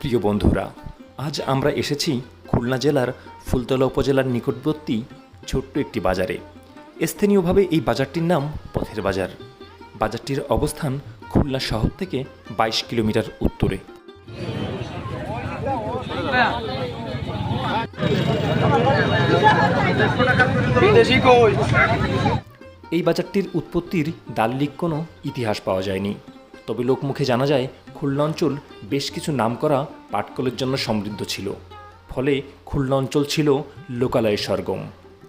প্রিয় বন্ধুরা, আজ আমরা এসেছি খুলনা জেলার ফুলতলা উপজেলার নিকটবর্তী ছোট্ট একটি বাজারে। স্থানীয়ভাবে এই বাজারটির নাম পথের বাজার। বাজারটির অবস্থান খুলনা শহর থেকে বাইশ কিলোমিটার উত্তরে। এই বাজারটির উৎপত্তির দাল্লিক কোনো ইতিহাস পাওয়া যায়নি। তবে লোকমুখে জানা যায় খুলনা অঞ্চল বেশ কিছু নামকরা পাটকলের জন্য সমৃদ্ধ ছিল। ফলে খুলনা অঞ্চল ছিল লোকালয়ের সরগম,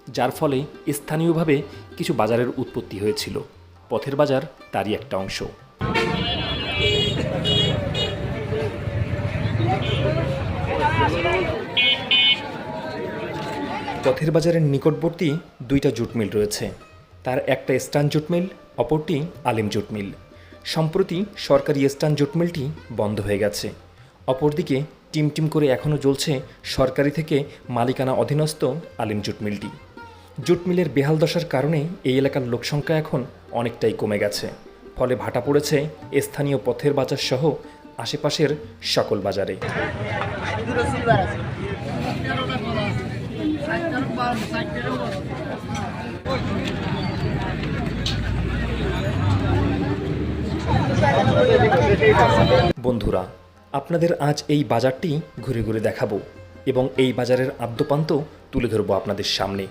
যার ফলে স্থানীয়ভাবে কিছু বাজারের উৎপত্তি হয়েছিল। পথের বাজার তারই একটা অংশ। পথের বাজারের নিকটবর্তী দুইটা জুট মিল রয়েছে। তার একটা স্টান জুট মিল অপরটি আলিম জুট মিল সম্প্রতি সরকারি স্টান জুট মিলটি বন্ধ হয়ে গেছে। অপরদিকে টিম টিম করে এখনও জ্বলছে সরকারি থেকে মালিকানা অধীনস্থ আলিম জুট মিলটি। জুট মিলের বেহাল দশার কারণে এই এলাকার লোকসংখ্যা এখন অনেকটাই কমে গেছে। ফলে ভাটা পড়েছে স্থানীয় পথের বাজার সহ আশেপাশের সকল বাজারে। বন্ধুরা, আপনাদের আজ এই বাজারটি ঘুরে ঘুরে দেখাবো এবং এই বাজারের আদ্যপান্ত তুলে ধরবো আপনাদের সামনে।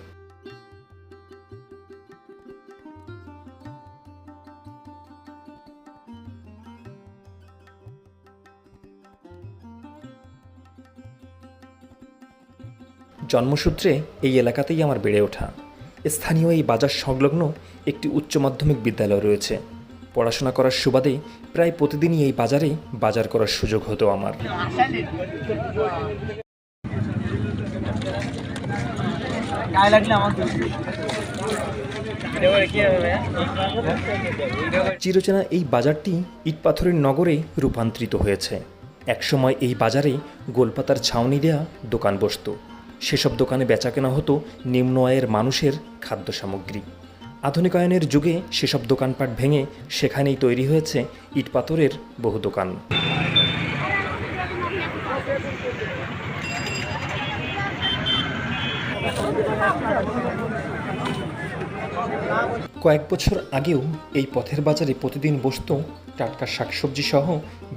জন্মসূত্রে এই এলাকাতেই আমার বেড়ে ওঠা। স্থানীয় এই বাজার সংলগ্ন একটি উচ্চ মাধ্যমিক বিদ্যালয় রয়েছে। পড়াশোনা করার সুবাদে প্রায় প্রতিদিনই এই বাজারে বাজার করার সুযোগ হতো আমার। চিরচেনা এই বাজারটি ইটপাথরের নগরে রূপান্তরিত হয়েছে। একসময় এই বাজারে গোলপাতার ছাউনি দেয়া দোকান বসত। সেসব দোকানে বেচাকেনা হতো নিম্ন আয়ের মানুষের খাদ্য সামগ্রী আধুনিকায়নের যুগে সেসব দোকানপাট ভেঙে সেখানেই তৈরি হয়েছে ইটপাথরের বহু দোকান। কয়েক বছর আগেও এই পথের বাজারে প্রতিদিন বসত টাটকা শাকসবজি সহ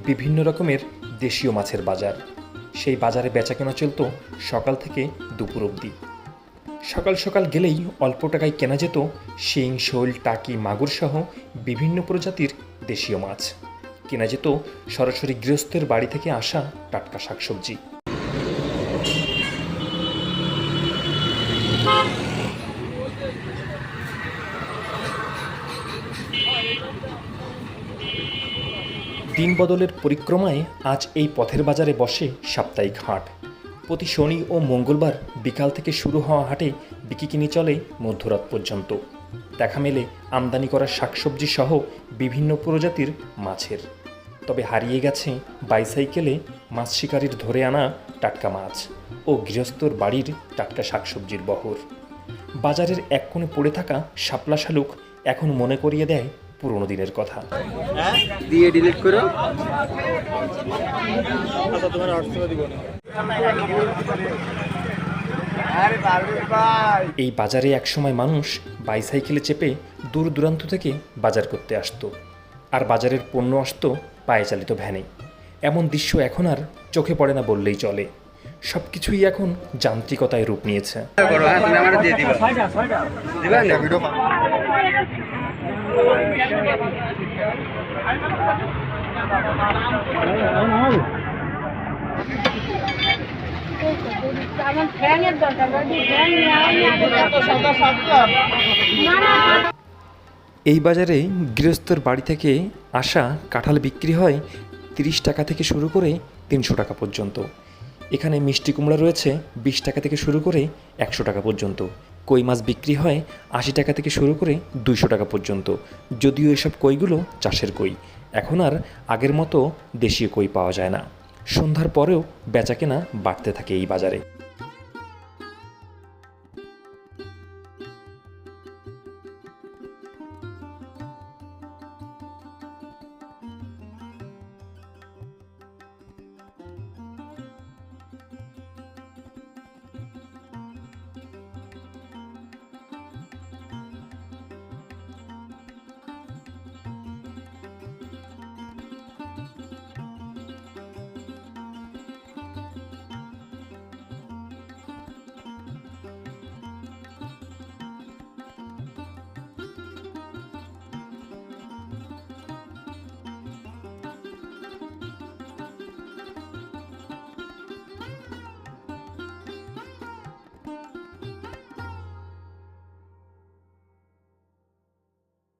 বিভিন্ন রকমের দেশীয় মাছের বাজার। সেই বাজারে বেচাকেনা চলত সকাল থেকে দুপুর অবধি। সকাল সকাল গেলেই অল্প টাকায় কেনা যেত শিং, শোল, টাকি, মাগুর সহ বিভিন্ন প্রজাতির দেশীয় মাছ। কেনা যেত সরাসরি গৃহস্থের বাড়ি থেকে আসা টাটকা শাকসবজি। দিন বদলের পরিক্রমায় আজ এই পথের বাজারে বসে সাপ্তাহিক হাট। প্রতি শনি ও মঙ্গলবার বিকাল থেকে শুরু হওয়া হাটে বিকিকিনি চলে মধ্যরাত পর্যন্ত। দেখা মেলে আমদানি করা শাকসবজি সহ বিভিন্ন প্রজাতির মাছের। তবে হারিয়ে গেছে বাইসাইকেলে মাছ শিকারির ধরে আনা টাটকা মাছ ও গৃহস্থর বাড়ির টাটকা শাকসবজির বহর। বাজারের এক কোণে পড়ে থাকা শাপলা শালুক এখন মনে করিয়ে দেয় পুরনো দিনের কথা। দিয়ে ডিলিট করো। আচ্ছা তোমার দিব। ভাই এই বাজারে একসময় মানুষ বাইসাইকেলে চেপে দূর দূরান্ত থেকে বাজার করতে আসতো। আর বাজারের পণ্য আসতো পায়ে চালিত ভ্যানে। এমন দৃশ্য এখন আর চোখে পড়ে না বললেই চলে। সব কিছুই এখন যান্ত্রিকতায় রূপ নিয়েছে করো হ্যাঁ তুমি আমার দিয়ে দিবা দিবা না ভিডিও আমার দরকার এই বাজারে গৃহস্থর বাড়ি থেকে আসা কাঁঠাল বিক্রি হয় তিরিশ টাকা থেকে শুরু করে তিনশো টাকা পর্যন্ত। এখানে মিষ্টি কুমড়া রয়েছে বিশ টাকা থেকে শুরু করে একশো টাকা পর্যন্ত। কই মাছ বিক্রি হয় আশি টাকা থেকে শুরু করে দুইশো টাকা পর্যন্ত। যদিও এসব কইগুলো চাষের কই। এখন আর আগের মতো দেশীয় কই পাওয়া যায় না। সন্ধ্যার পরেও বেচাকেনা বাড়তে থাকে এই বাজারে।